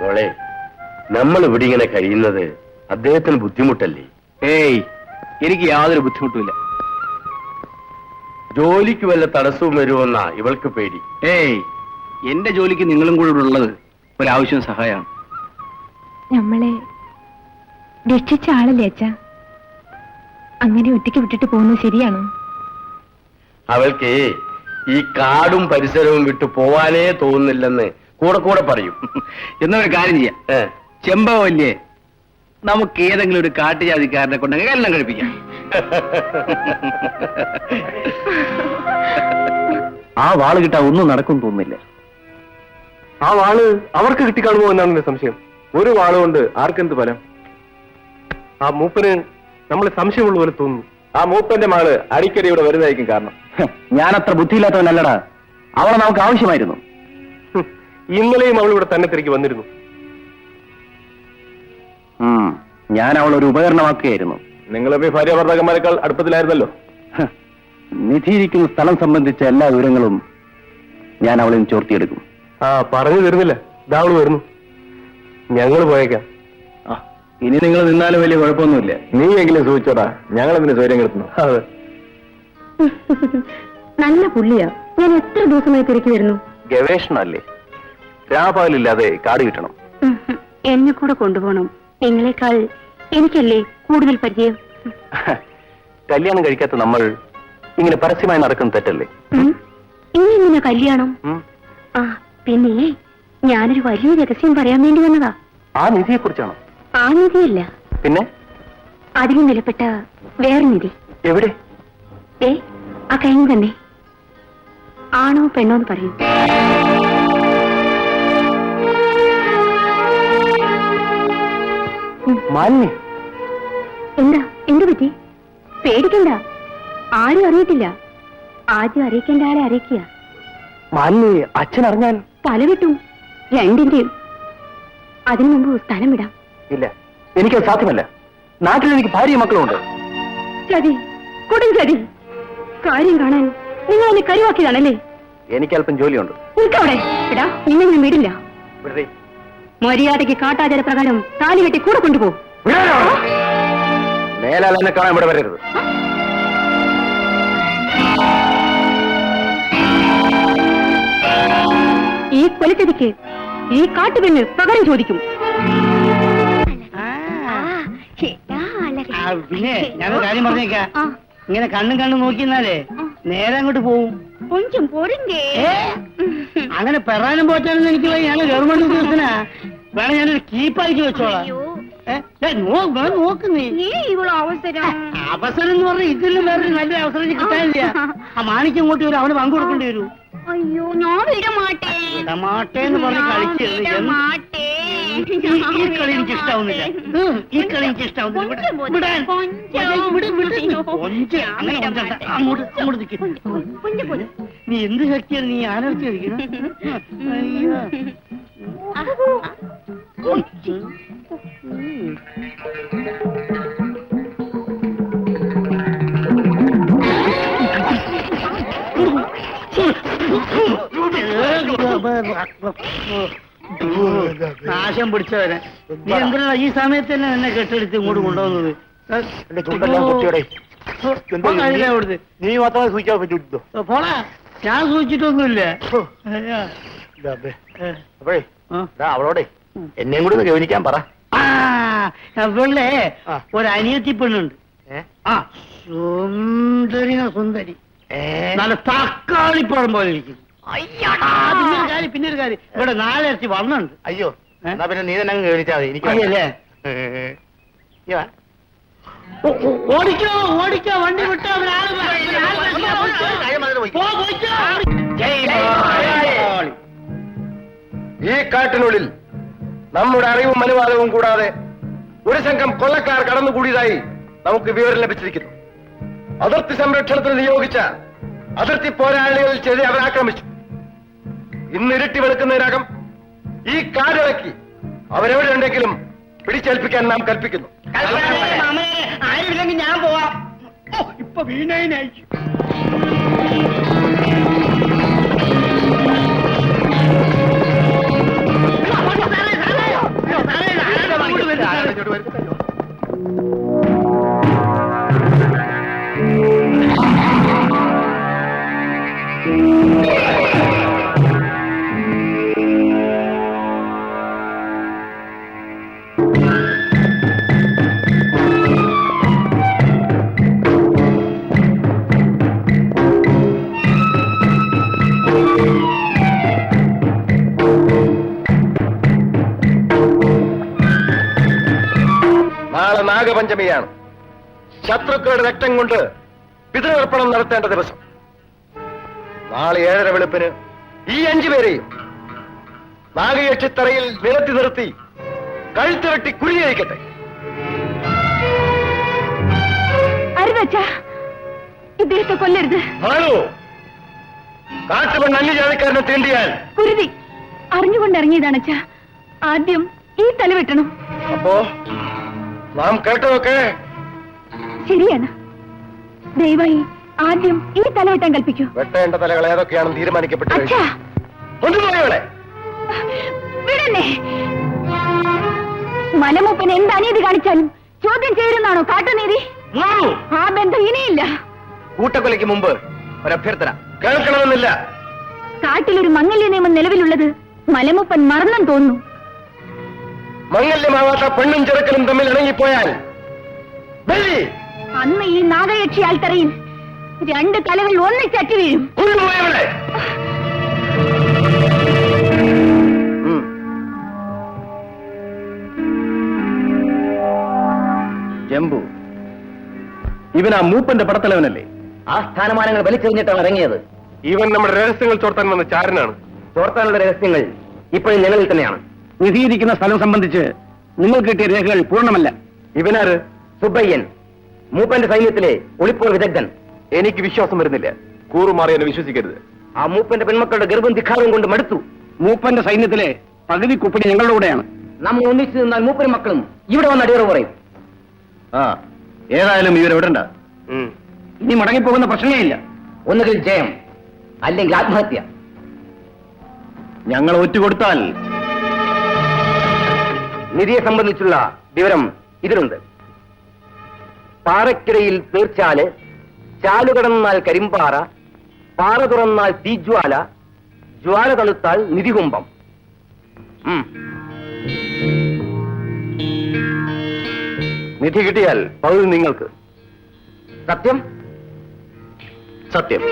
മോളെ നമ്മൾ ഇവിടെ ഇങ്ങനെ കഴിയുന്നത് അദ്ദേഹത്തിന് ബുദ്ധിമുട്ടല്ലേ? ഏയ് എനിക്ക് യാതൊരു ബുദ്ധിമുട്ടുമില്ല. ജോലിക്ക് വല്ല തടസ്സവും വരുമെന്നാ ഇവൾക്ക് പേടി. ഏയ് എന്റെ ജോലിക്ക് നിങ്ങളും കൂടെ ഇവിടെ ഉള്ളത് ഒരാവശ്യം സഹായമാണ്. നമ്മളെ രക്ഷിച്ച ആളല്ലേ അച്ഛ? അങ്ങനെ ഒറ്റയ്ക്ക് വിട്ടിട്ട് പോകുന്നത് ശരിയാണോ? അവൾക്ക് ഈ കാടും പരിസരവും വിട്ടു പോവാനേ തോന്നുന്നില്ലെന്ന് കൂടെ കൂടെ പറയും. എന്നൊരു കാര്യം ചെയ്യാം. ചെമ്പവല്ലേ നമുക്ക് ഏതെങ്കിലും ഒരു കാട്ടുജാതിക്കാരനെ കൊണ്ട് എല്ലാം കഴിപ്പിക്കാം. ആ വാൾ കിട്ടാൻ ഒന്നും നടക്കും തോന്നില്ല ആ വാൾ അവർക്ക് കിട്ടിക്കാണുമോ എന്നാണ് എന്റെ സംശയം. ഒരു വാൾ കൊണ്ട് ആർക്കെന്ത് ഫലം? ആ മൂപ്പന് നമ്മൾ സംശയമുള്ള പോലെ തോന്നുന്നു. ആ മൂപ്പന്റെ മാൾ അടിക്കടി ഇവിടെ വരുന്നതായിരിക്കും കാരണം. ഞാൻ അത്ര ബുദ്ധിയില്ലാത്തവനല്ലടാ. അവളെ നമുക്ക് ആവശ്യമായിരുന്നു. ഇന്നലെയും അവൾ ഇവിടെ തന്നെ തിരികെ വന്നിരുന്നു. ഞാൻ അവൾ ഒരു ഉപകരണമാക്കുകയായിരുന്നു. നിങ്ങളെ ഭാര്യ ഭർത്താക്കന്മാരെക്കാൾ അടുപ്പത്തിലായിരുന്നല്ലോ. നിധിയിരിക്കുന്ന സ്ഥലം സംബന്ധിച്ച എല്ലാ വിവരങ്ങളും ഞാൻ അവളിൽ നിന്ന് ചോർത്തിയെടുക്കും. ആ പറഞ്ഞു തരുന്നില്ല. ഇതാ അവൾ വരുന്നു. ഞങ്ങൾ പോയേക്കാം. ആ, ഇനി നിങ്ങൾ നിന്നാലും വലിയ കുഴപ്പമൊന്നുമില്ല. നീ എങ്കിലും സൂചിച്ചോടാ. ഞങ്ങൾ എന്തിനു സ്വയം കിടത്തുന്നു അതെ. നല്ല പുള്ളിയാ. ഞാൻ എത്ര ദിവസമായി തിരക്കി വരുന്നു? ഗവേഷണമല്ലേ? രാപകലില്ലാതെ കാട് കിട്ടണം. എന്നെ കൂടെ കൊണ്ടുപോകണം. നിങ്ങളെക്കാൾ എനിക്കല്ലേ കൂടുതൽ പരിചയം? കല്യാണം കഴിക്കാത്ത നമ്മൾ ഇങ്ങനെ പരസ്യമായി നടക്കുന്ന തെറ്റല്ലേ? ഇനി എന്തിനാ കല്യാണം? ആ പിന്നെ ഞാനൊരു വലിയ രഹസ്യം പറയാൻ വേണ്ടി വന്നതാ. ആ നിധിയെ കുറിച്ചാണോ ആ നിധിയല്ല. പിന്നെ? അതിന് വിലപ്പെട്ട വേറെ നിധി. എവിടെ? ഏ ആ കഴിഞ്ഞു തന്നെ. ആണോ പെണ്ണോ എന്ന് പറയൂ. മാലിന്യ. എന്താ? എന്തു പറ്റി? പേടിക്കണ്ട. ആരും അറിയത്തില്ല. ആദ്യം അറിയിക്കേണ്ട ആളെ അറിയിക്കുക. മാലിനി അച്ഛൻ അറിഞ്ഞാൽ? തല വെട്ടും. രണ്ടിന്റെയും. അതിനു മുമ്പ് സ്ഥലം വിടാം. ഇല്ല. എനിക്കത് സാധ്യമല്ല. നാട്ടിൽ എനിക്ക് ഭാര്യ മക്കളുണ്ട് ചതി. കൊടും ചതി. കാര്യം കാണാൻ നിങ്ങൾ എന്നെ കരുവാക്കിയതാണല്ലേ? എനിക്ക് അല്പം ജോലിയുണ്ട്. നിൽക്കവിടെ. എടാ നിന്നെ ഞാൻ വിടില്ല. മര്യാദയ്ക്ക് കാട്ടാചാര പ്രകാരം താലി കെട്ടി കൂടെ കൊണ്ടുപോകും? മേലാൽ എന്നെ കാണാൻ ഇവിടെ വരരുത്. ഈ കൊലച്ചതിക്ക് ഈ കാട്ടുപെണ്ണ് പകരം ചോദിക്കും. പിന്നെ ഞാൻ കാര്യം പറഞ്ഞേക്കാം. ആ. ഇങ്ങനെ കണ്ണും കണ്ണും നോക്കിന്നാലേ നേരെ അങ്ങോട്ട് പോവും. കൊഞ്ചും പൊറിങ്കേ? അങ്ങനെ പെറാനും പോറ്റാനൊന്നും എനിക്ക് വയ്യ. ഞാൻ ഗവൺമെന്റ് ഉദ്യോഗസ്ഥനാ. വേണം ഞാനൊരു കീപ്പാക്കി വെച്ചോളാം. നോ- നോ- അവസരം. അവസരം എന്ന് പറഞ്ഞാൽ ഇതിലും വേറൊരു നല്ല അവസരം കിട്ടാനില്ല. ആ. മാണിക്ക് ഇങ്ങോട്ട് വരും അവന് പങ്കു കൊടുക്കേണ്ടി വരൂ. അയ്യോ ഞാൻ വിടമാട്ടേ ഇടമാട്ടെ എന്ന് പറഞ്ഞ് കളിക്കരുത്. ഈ- കളി എനിക്ക് ഇഷ്ടാവുന്നില്ല. ഈ കളി എനിക്ക് ഇഷ്ടാവുന്നില്ല. അങ്ങോട്ട് അങ്ങോട്ട് നിൽക്കും നീ എന്ത് ശക്തിയാണ് നീ ആലോചിച്ച് കളിക്കണം അയ്യോ. നാശം പിടിച്ചവനെ. നീ എന്തിനാ ഈ സമയത്ത് തന്നെ എന്നെ കെട്ടെടുത്ത് ഇങ്ങോട്ട് കൊണ്ടുവന്നത്? നീ മാത്രമേ സൂചിക്കാൻ പറ്റൂ ഞാൻ സൂചിച്ചിട്ടൊന്നുമില്ല. അപ്പോഴേ. അവളോടെ. എന്നെയും കൂടി ഒന്ന് ഗവനിക്കാൻ പറ. അവളെ. ഒരു അനിയത്തി പെണ്ണുണ്ട്? ആ സുന്ദരി. സുന്ദരി? നല്ല തക്കാളിപ്പഴം പോലെ ഇരിക്കും പിന്നെ ഒരു കാര്യം ഇവിടെ അയ്യോ എന്നാ പിന്നെ നീ തന്നെ അങ്ങ് ഗവനിച്ചാ മതി. എനിക്ക് ഓ- ഓടിക്കോ ഓടിക്കോ വണ്ടി വിട്ടോ. ഈ കാട്ടിനുള്ളിൽ നമ്മുടെ അറിവും അനുവാദവും കൂടാതെ ഒരു സംഘം കൊള്ളക്കാർ കടന്നുകൂടിയതായി നമുക്ക് വിവരം ലഭിച്ചിരിക്കുന്നു. അതിർത്തി സംരക്ഷണത്തിന് നിയോഗിച്ച അതിർത്തി പോരാളികളിൽ ചെറിയ അവരാക്രമിച്ചു ഇന്ന് ഇരുട്ടി വെളുക്കുന്നതിനകം ഈ കാടിളക്കി അവരെവിടെ ഉണ്ടെങ്കിലും പിടിച്ചേൽപ്പിക്കാൻ നാം കൽപ്പിക്കുന്നു. ആരുമില്ലെങ്കിൽ ഞാൻ പോവാം. ഇപ്പൊ വീണയിനയച്ചു അങ്ങോട്ട് വരുത്തല്ലോ നാഗപഞ്ചമിയാണ് ശത്രുക്കളുടെ രക്തം കൊണ്ട് പിതൃതർപ്പണം നടത്തേണ്ട ദിവസം. നാളെ ഏഴര വെളുപ്പിന് ഈ അഞ്ചുപേരെയും നാഗയക്ഷിത്തറയിൽ നിരത്തി നിർത്തി കഴുത്തിരട്ടി കുഴിയേക്കട്ടെ കുഴിയഴിക്കട്ടെ. അരുതച്ഛ ഇദ്ദേഹത്തെ കൊല്ലരുത്. ആണോ കാട്ടുപെണ്ണ് അന്യജാതിക്കാരനെ തീണ്ടിയാൽ. കുരുതി അറിഞ്ഞുകൊണ്ട് ഇറങ്ങിയതാണ് അച്ഛ ആദ്യം ഈ തല വെട്ടണം. അപ്പോ? നാം കേട്ടതൊക്കെ ശരിയാണ്. ദയവായി ആദ്യം ഈ തല വെട്ടാൻ കൽപ്പിക്കൂ. വെട്ടേണ്ട തലകൾ ഏതൊക്കെയാണെന്ന് തീരുമാനിക്കപ്പെട്ടു മലമൂപ്പിന് എന്ത് അനീതി കാണിച്ചാലും ചോദ്യം ചെയ്തെന്നാണോ കാട്ടുനീതി? ആ ബന്ധം ഇനിയില്ല. കൂട്ടക്കൊലയ്ക്ക് മുമ്പ് ഒരഭ്യർത്ഥന കേൾക്കണമെന്നില്ല. കാട്ടിലൊരു മംഗല്യ നിയമം നിലവിലുള്ളത് മലമൂപ്പൻ മറന്നും തോന്നുന്നു. മംഗല്യമാവാത്ത പെണ്ണും ചെറുക്കനും തമ്മിൽ ഇണങ്ങിപ്പോയാൽ അന്ന് ഈ നാഗയക്ഷി ആൽത്തറയിൽ രണ്ട് തലകൾ ഒന്നിച്ചറ്റി വീഴും. കൊണ്ടുപോയവളെ ജംബു ഇവൻ ആ മൂപ്പന്റെ പടത്തലവനല്ലേ? ആ സ്ഥാനമാനങ്ങൾ വലിച്ചെറിഞ്ഞിട്ടാണ് ഇറങ്ങിയത്. ഇവൻ നമ്മുടെ രഹസ്യങ്ങൾ ചോർത്താൻ വന്ന ചാരനാണ്. ചോർത്താനുള്ള രഹസ്യങ്ങൾ ഇപ്പോഴും നിലവിൽ തന്നെയാണ്. നിധിയിരിക്കുന്ന സ്ഥലം സംബന്ധിച്ച് നിങ്ങൾ കിട്ടിയ രേഖകൾ പൂർണമല്ല. ഇവനാര്? സുബ്ബയ്യൻ. മൂപ്പന്റെ സൈന്യത്തിലെ ഒളിപ്പോൾ വിദഗ്ധൻ. എനിക്ക് വിശ്വാസം വരുന്നില്ല. കൂറുമാറി എന്നെ വിശ്വസിക്കരുത്. ആ മൂപ്പന്റെ പെൺമക്കളുടെ ഗർഭം ധിക്കാരവും കൊണ്ട് മടുത്തു. മൂപ്പന്റെ സൈന്യത്തിലെ പകുതി കുപ്പിടി ഞങ്ങളുടെ കൂടെയാണ്. നമ്മൾ ഒന്നിച്ചു നിന്നാൽ മൂപ്പരും മക്കളും ഇവിടെ വന്ന് അടിയറ പറയും. ആ ഏതായാലും ഇവരെ വിടണ്ട. ഇനി മടങ്ങിപ്പോകുന്ന പ്രശ്നമേ ഇല്ല. ഒന്നുകിൽ ജയം അല്ലെങ്കിൽ ആത്മഹത്യ. ഞങ്ങൾ ഒറ്റുകൊടുത്താൽ നിധിയെ സംബന്ധിച്ചുള്ള വിവരം ഇതിലുണ്ട്. പാറക്കിടയിൽ തീർച്ചാൽ ചാലുകടന്നാൽ കരിമ്പാറ പാറ തുറന്നാൽ തീജ്വാല ജ്വാല തണുത്താൽ നിധികുംഭം. നിധി കിട്ടിയാൽ പകുതി നിങ്ങൾക്ക്. സത്യം? സത്യം.